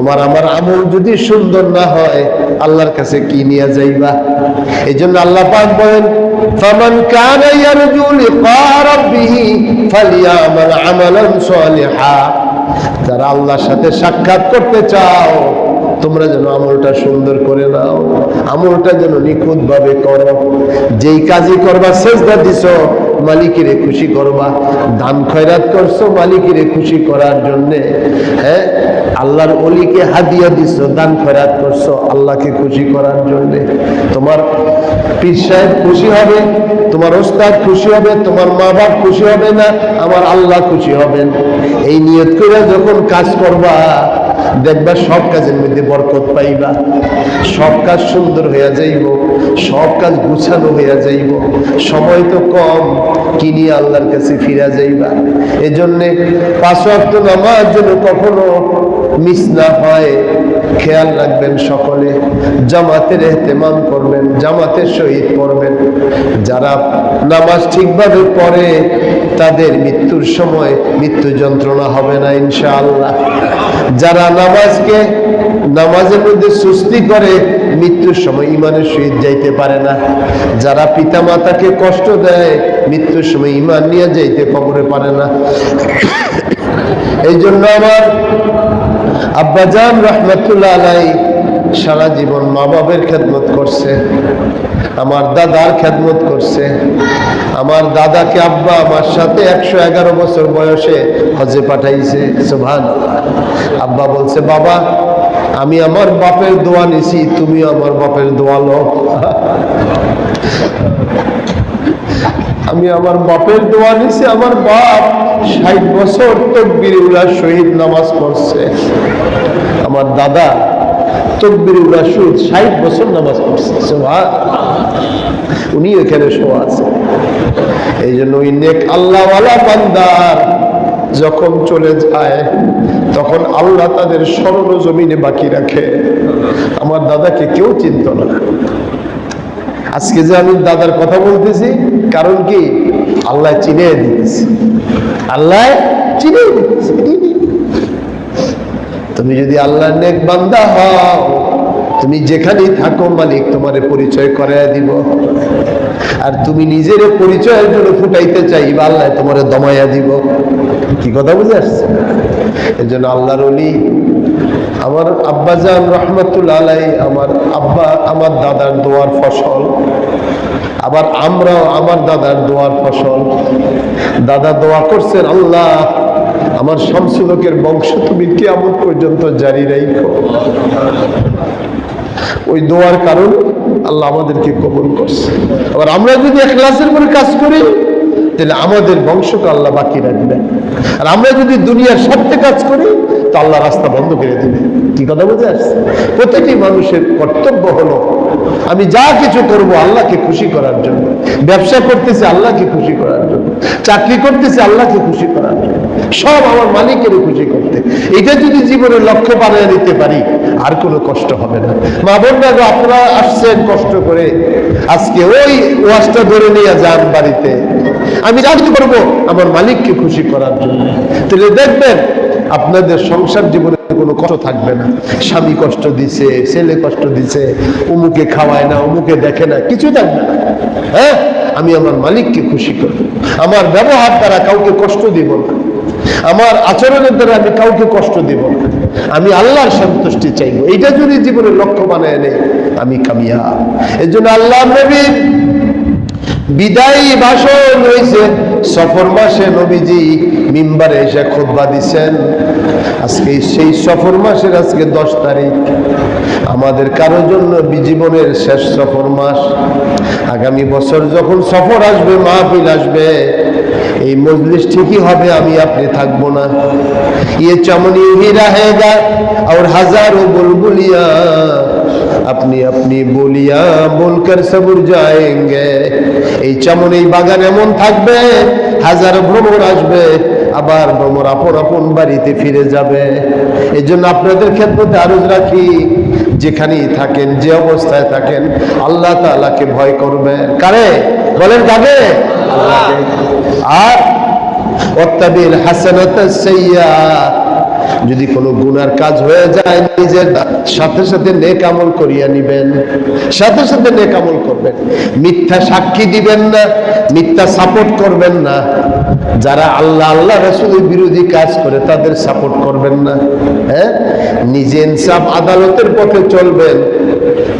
তোমার আমার আমল যদি সুন্দর না হয়, আল্লাহর কাছে কি নিয়ে যাইবা? এই জন্য আল্লাহ পাক বলেন, ফামান কানা ইয়ারজু লিকা রাব্বিহি ফালিয়ামাল আমালান সলিহা। যারা আল্লাহর সাথে সাক্ষাৎ করতে চাও, তোমরা যেন আমলটা সুন্দর করে নাও, আমলটা যেন নিখুঁত ভাবে করো। যেই কাজই করবা, সেজদা দিছো, মালিকেরে খুশি করবা। দান খয়রাত করছ, মালিকেরে খুশি করার জন্যে হ্যাঁ? আল্লাহর অলিকে হাদিয়া দিছ, দান ফেরাত করছ, আল্লাহকে খুশি করার জন্যে। তোমার পীর সাহেব খুশি হবে, তোমার ওস্তাদ খুশি হবে, তোমার মা বাপ খুশি হবে না, আমার আল্লাহ খুশি হবেন। এই নিয়ত করে যখন কাজ করবা দেখবা সব কাজের মধ্যে বরকত পাইবা। সব কাজ সুন্দর হইয়া যাইব, সব কাজ গুছানো হইয়া যাইব। সময় তো কম কিনি আল্লাহর কাছে ফিরা যাইবা? এজন্যে পাঁচ ওয়াক্ত নামাজ যেন কখনো মিস না হয়, খেয়াল রাখবেন সকলে। জামাতের এহতেমাম করবেন, জামাতের সহিত পড়বেন যারা নামাজ ঠিকভাবে পড়ে তাদের মৃত্যুর সময় মৃত্যু যন্ত্রণা হবে না, ইনশাআল্লাহ। যারা নামাজকে, নামাজের মধ্যে সুস্থি করে, মৃত্যুর সময় ইমানের সহিত যাইতে পারে না। যারা পিতা মাতাকে কষ্ট দেয়, মৃত্যুর সময় ইমান নিয়ে যাইতে কবরে পারে না। এই জন্য আমার আব্বাজান রহমতুল্লাহ আলাই সারা জীবন মা বাবের খেদমত করছে, আমার দাদার খেদমত করছে, আমার দাদাকে আব্বা আমার সাথে একশো এগারো বছর বয়সে হজে পাঠাইছে সুভান আব্বা বলছে, বাবা, আমি আমার বাপের দোয়া নিছি তুমি আমার বাপের দোয়া লো আমি আমার বাপের দোয়া নিছি, আমার বাপ ষাট বছর তকবির উল্লাহ শহীদ নামাজ পড়ছে। আমার দাদা তকবির শহীদ ষাট বছর নামাজ পড়ছে। উনি এখানে শোয়া আছে। এই জন্য ওই নেক আল্লাহওয়ালা যখন চলে যায়, তখন আল্লাহ তাদের স্মরণ জমিনে বাকি রাখে। আমার দাদাকে কেউ চিনত না। আজকে যে আমি দাদার কথা বলতেছি, কারণ কি? আল্লাহ চিনে দিতেছে আল্লাহ চিনে দিতেছে তুমি যদি আল্লাহ নেক বান্দা হও, তুমি যেখানেই থাকো মালিক তোমারে পরিচয় করায় দিব। আর তুমি নিজের পরিচয়ের জন্য ফুটাইতে চাইবা, আল্লাহ তোমারে দমাইয়া দিব। কি কথা বুঝে আসছে? এই জন্য আল্লাহর অলি আমার আব্বাজান রহমতুল আলাই আমার আব্বা, আমার দাদার দোয়ার ফসল, আবার আমরাও আমার দাদার দোয়ার ফসল। দাদা দোয়া করছেন, আল্লাহ আমার শামসুলকের বংশ তুমি কেমন পর্যন্ত জারি রাখো ওই দোয়ার কারণ আল্লাহ আমাদেরকে কবুল করছে। আবার আমরা যদি এখলাসের করে কাজ করি, তাহলে আমাদের বংশকে আল্লাহ বাকি রাখবে। আর আমরা যদি দুনিয়ার স্বার্থে কাজ করি, তো আল্লাহ রাস্তা বন্ধ করে দিবে। কি কথা বুঝে আসছে? প্রত্যেকটি মানুষের কর্তব্য হলো আমি যা কিছু করব আল্লাহকে খুশি করার জন্য। ব্যবসা করতেছি আল্লাহকে খুশি করার জন্য। চাকরি করতেছি আল্লাহকে খুশি করার জন্য। সব আমার মালিকের খুশি করতে। এটা যদি জীবনের লক্ষ্য বানিয়ে নিতে পারি আর কোনো কষ্ট হবে না। মা বোনরা গো, আপনারা আসছেন কষ্ট করে। আজকে ওই ওয়াজটা ধরে নিয়ে যান বাড়িতে। আমি রাজি করব আমার মালিককে খুশি করার জন্য। তাহলে দেখবেন আপনাদের সংসার জীবনে কোনো কষ্ট থাকবে না। স্বামী কষ্ট দিছে, ছেলে কষ্ট দিছে, অমুকে খাওয়ায় না, অমুকে দেখে না, কিছু থাকবে না। হ্যাঁ? আমি আমার মালিককে খুশি করব। আমার ব্যবহার দ্বারা কাউকে কষ্ট দিব না। আমার আচরণের দ্বারা আমি কাউকে কষ্ট দিব না। আমি আল্লাহর সন্তুষ্টি চাইব। এইটা যদি জীবনের লক্ষ্য বানায় নেই আমি কামিয়া এই জন্য আল্লাহ নবীর বিদায়ী ভাষণ হয়েছে সফর মাসে নবীজি মিম্বারে এসে খোদ্া দিচ্ছেন আজকে সেই সফর মাসের আজকে দশ তারিখ। আমাদের কারোর জন্য জীবনের শেষ সফর মাস। আগামী বছর যখন সফর আসবে, মাহফিল আসবে, এই মজলিস ঠিকই হবে, আমি আপনি থাকব না। ইয়ে চমনি হিরা হেগা, আর হাজারো বুলবুলিয়া আপনি আপনি বলিয়া বলকার সবুর যায়েঙ্গে। এই চমন এই বাগান এমন থাকবে হাজার ভ্রমণ আসবে আবার ভ্রমণ আপন আপন বাড়িতে ফিরে যাবে। এই জন্য আপনাদের ক্ষেত্রে আরজ রাখি যেখানেই থাকেন যে অবস্থায় থাকেন আল্লাহ তাআলাকে ভয় করবেন। কারে? বলেন কাকে? আর ওয়াত্তাবিল হাসানাতাস সাইয়্যাত। যদি কোনো গুনার কাজ হয়ে যায়, নিজের সাথে সাথে নেক আমল করিয়া নিবেন। সাথে সাথে নেক আমল করবেন। মিথ্যা সাক্ষী দিবেন না, মিথ্যা সাপোর্ট করবেন না। যারা আল্লাহ আল্লাহ রসুলের বিরোধী কাজ করে, তাদের সাপোর্ট করবেন না। হ্যাঁ? নিজে ইনসাফ আদালতের পথে চলবেন।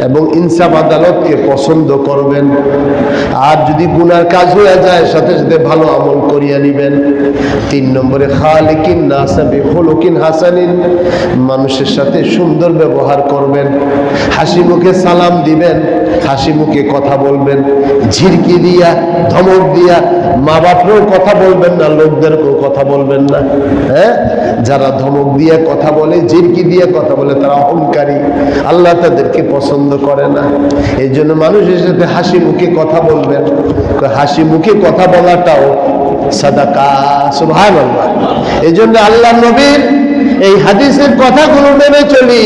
এবং ইনসাফ আদালতকে পছন্দ করবেন। আর যদি গুনার কাজ হয়ে যায়, সাথে সাথে ভালো আমল করিয়া নিবেন। তিন নম্বরে, খালিকিন নাসাবি হলুকিন হাসানিন। মানুষের সাথে সুন্দর ব্যবহার করবেন। হাসি মুখে সালাম দিবেন, হাসি মুখে কথা বলবেন, ঝিরকি দিয়া, ধমক দিয়া মা বাপরেও কথা বলবেন না, লোকদেরকেও কথা বলবেন না হ্যাঁ? যারা ধমক দিয়ে কথা বলে, ঝিরকি দিয়ে কথা বলে, তারা অহংকারী। আল্লাহ তাদেরকে পছন্দ করে না। এই জন্য মানুষের সাথে হাসি মুখে কথা বলবেন হাসি মুখে কথা বলাটাও সাদাকা সুভান এই জন্য আল্লাহ নবীর এই হাদিসের কথাগুলো মেনে চলি,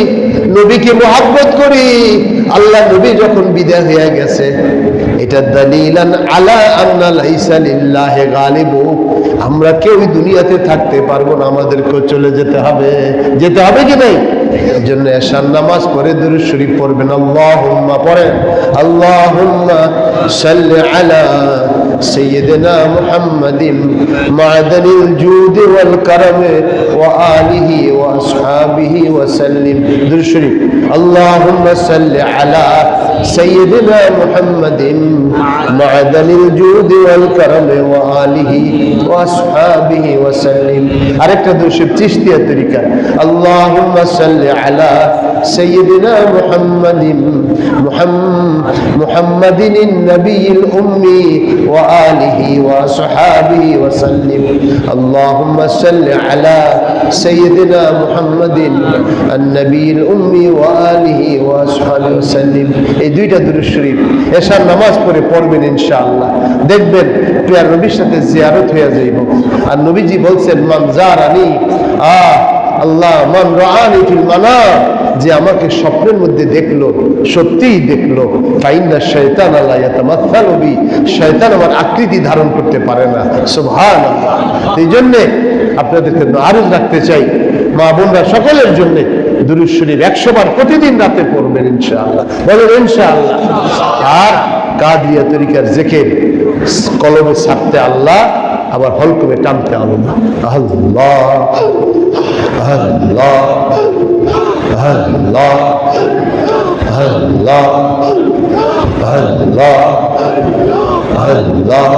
নবীকে মোহাব্বত করি। আল্লাহ নবী যখন বিদায় হয়ে গেছে, এটা দলিলান আলা আন্না লাইসা লিল্লাহি গালিবু। আমরা কেউ দুনিয়াতে থাকতে পারব না, আমাদেরকেও চলে যেতে হবে। যেতে হবে কি নাই এই জন্য এশার নামাজ পরে দুরূদ শরীফ পড়বেন। আল্লাহ পড়েন। আল্লাহ সাল্লি আলা سيدنا محمد معدن الجود والكرم وآله وأصحابه وسلم در شريف اللهم صل على سيدنا محمد معدن الجود والكرم وآله وأصحابه وسلم আরেকটা দুশো চিস্তিয়া তরিকা اللهم صل على سيدنا محمد محمد محمد النبي الأمي وآله وصحابه وسلم اللهم صل على سيدنا محمد النبي الأمي وآله وصحبه وسلم এই দুইটা দুরুদ শরীফ এশার নামাজ পড়ে পড়বেন ইনশাআল্লাহ দেখবেন প্রিয় নবীর সাথে জিয়ারত হয়ে যাইব আর নবীজি বলছেন মান জারানি আহ আল্লাহ মান রাআনি ফিল মানাম যে আমাকে স্বপ্নের মধ্যে দেখল, সত্যিই দেখল, ফাইন্না শয়তান আল্লাহ শয়তান আমার আকৃতি ধারণ করতে পারে না। সুবহানাল্লাহ। এই জন্যে আপনাদেরকে আরজ রাখতে চাই। মা বোনরা সকলের জন্য শরীফ একশো বার প্রতিদিন রাতে পড়বেন, ইনশাআল্লাহ। বলেন, ইনশাআল্লাহ। আর কাদিয়া তরিকার জেকের, কলমে ছাড়তে আল্লাহ আবার হলকমে টানতে আল্লাহ। আল্লাহ আল্লাহ। আল্লাহ আল্লাহ আল্লাহ আল্লাহ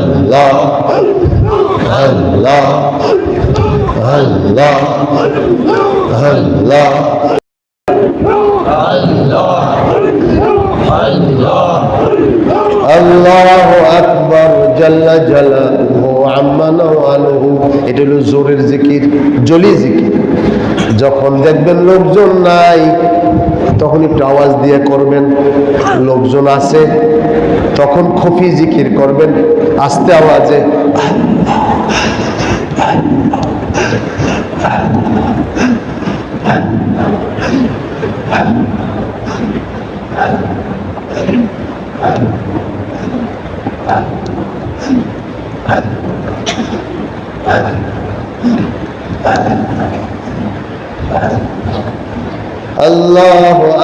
আল্লাহ আল্লাহ আল্লাহ আল্লাহ আল্লাহ আকবর জাল্লা জালালুহু আম্মা নাওয়ালুহু এটা হলো জোরের জিকির, জলি জিকির। যখন দেখবেন লোকজন নাই, তখন একটু আওয়াজ দিয়ে করবেন। লোকজন আছে, তখন খফি জিকির করবেন, আস্তে আওয়াজে।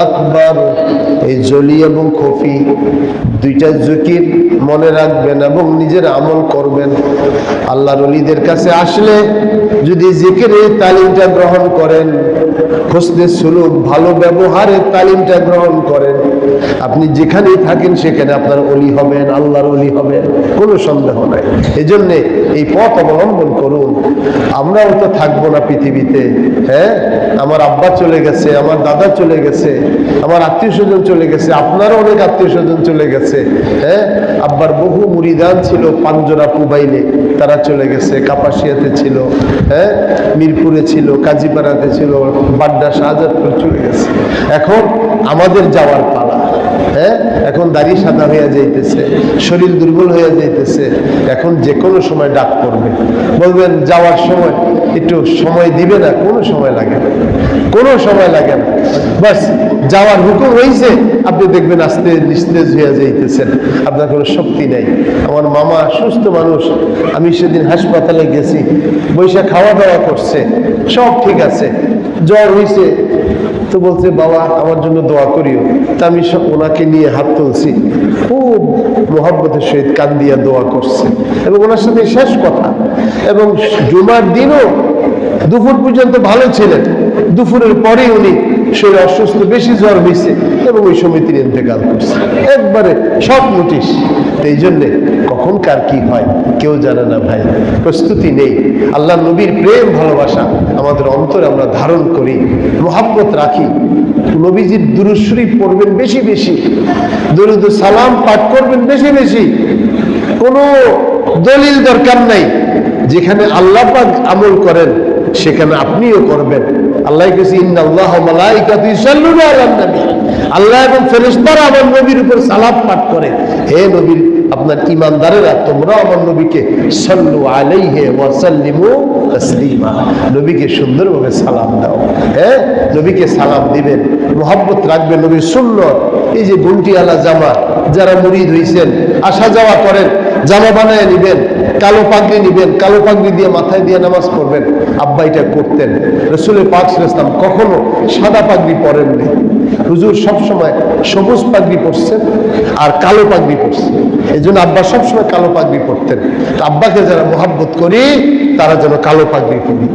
আকবর। এই জলি এবং খফি দুইটা মনে রাখবেন এবং নিজের আমল করবেন। আল্লাহর অলিদের কাছে আসলে যদি তালিমটা গ্রহণ করেন সুলুক, ভালো ব্যবহারের তালিমটা গ্রহণ করেন, আপনি যেখানেই থাকেন সেখানে আপনার অলি হবেন, আল্লাহর অলি হবেন, কোনো সন্দেহ নাই। এই জন্যে এই পথ অবলম্বন করুন। আমরাও তো থাকব না পৃথিবীতে হ্যাঁ? আমার আব্বা চলে গেছে, আমার দাদা চলে গেছে, আমার আত্মীয় স্বজন চলে গেছে, আপনারও অনেক আত্মীয় স্বজন চলে গেছে হ্যাঁ? আব্বার বহু মুড়িদান ছিল পাঞ্জরা পুবাইলে তারা চলে গেছে, কাপাসিয়াতে ছিল হ্যাঁ? মিরপুরে ছিল, কাজীপাড়াতে ছিল, বাড্ডা শাহজাদপুর চলে গেছে। এখন আমাদের যাওয়ার পালা। হ্যাঁ? এখন দাড়ি সাদা হয়ে যাইতেছে, শরীর দুর্বল হয়ে যাইতেছে। এখন যে কোনো সময় ডাক পড়বে। বলবেন, যাওয়ার সময় একটু সময় দিবে না? কোনো সময় লাগে না। কোনো সময় লাগে না। বাস, যাওয়ার হুকুম হয়েছে আপনি দেখবেন আস্তে নিস্তেজ হয়ে যাইতেছেন। আপনার কোনো শক্তি নেই। আমার মামা সুস্থ মানুষ, আমি সেদিন হাসপাতালে গেছি বৈশা খাওয়া দাওয়া করছে, সব ঠিক আছে। জ্বর হয়েছে তো বলছে, বাবা, আমার জন্য দোয়া করিও। তা আমি ওনাকে নিয়ে হাত তুলছি। খুব মোহাম্মতের সহিত কান দিয়া দোয়া করছে। এবং ওনার সাথে শেষ কথা। এবং জুমার দিনও দুপুর পর্যন্ত ভালো ছিলেন। দুপুরের পরে উনি শরীর অসুস্থ, বেশি জ্বর হয়েছে এবং ওই সময় তিনি ইন্তেকাল করছে। একবারে সব নোটিশ। এই জন্যে কখন কার কি হয়, কেউ জানে না ভাই। প্রস্তুতি নেই। আল্লাহ নবীর প্রেম, ভালোবাসা আমাদের অন্তরে আমরা ধারণ করি, মোহাব্বত রাখি। নবীজির দুরুশ্বরী পড়বেন বেশি বেশি, দরুদ সালাম পাঠ করবেন বেশি বেশি। কোনো দলিল দরকার নাই। যেখানে আল্লাহ পাক আমল করেন সেখানে আপনিও করবেন। আল্লাহ কেছে নবী। আল্লাহ এবং ফেরেশতারা আমার নবীর উপর সালাম পাঠ করে, হে নবীর আপনার ইমানদারেরা তোমরা আমার নবীকে সাল্লু আলাইহি ওয়া সাল্লিমু তাসলিমা। নবীকে সুন্দরভাবে সালাম দাও। হ্যাঁ নবীকে সালাম দিবেন। মোহাব্বত রাখবেন নবীর সুন্নত। এই যে গুন্টিওয়ালা জামা, যারা মুরিদ হইছেন, আসা যাওয়া করেন, জামা বানায় নিবেন, কালো পাগড়ি নিবেন, কালো পাগড়ি দিয়ে মাথায় দিয়ে নামাজ পড়বেন। আব্বা এটা করতেন। রসুলের পাক ইসলাম কখনো সাদা পাগড়ি পরেননি হুজুর সবসময় সবুজ পাগড়ি পরছেন আর কালো পাগড়ি পরছেন। এই জন্য আব্বা সবসময় কালো পাগড়ি পরতেন। আব্বাকে যারা মোহাব্বত করি, তারা যেন কালো পাগড়ি পরি।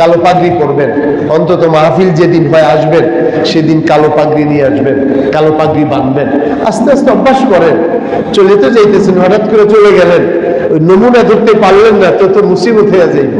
কালো পাগড়ি পরবেন। অন্তত মাহফিল যেদিন হয় আসবেন, সেদিন কালো পাগড়ি নিয়ে আসবেন, কালো পাগড়ি বাঁধবেন। আস্তে আস্তে অভ্যাস করেন। চলে তো যাইতেছেন, হঠাৎ করে চলে গেলেন। নমুনা ধরতে পারলেন না, তো তো মুসিবত হয়ে যাইব।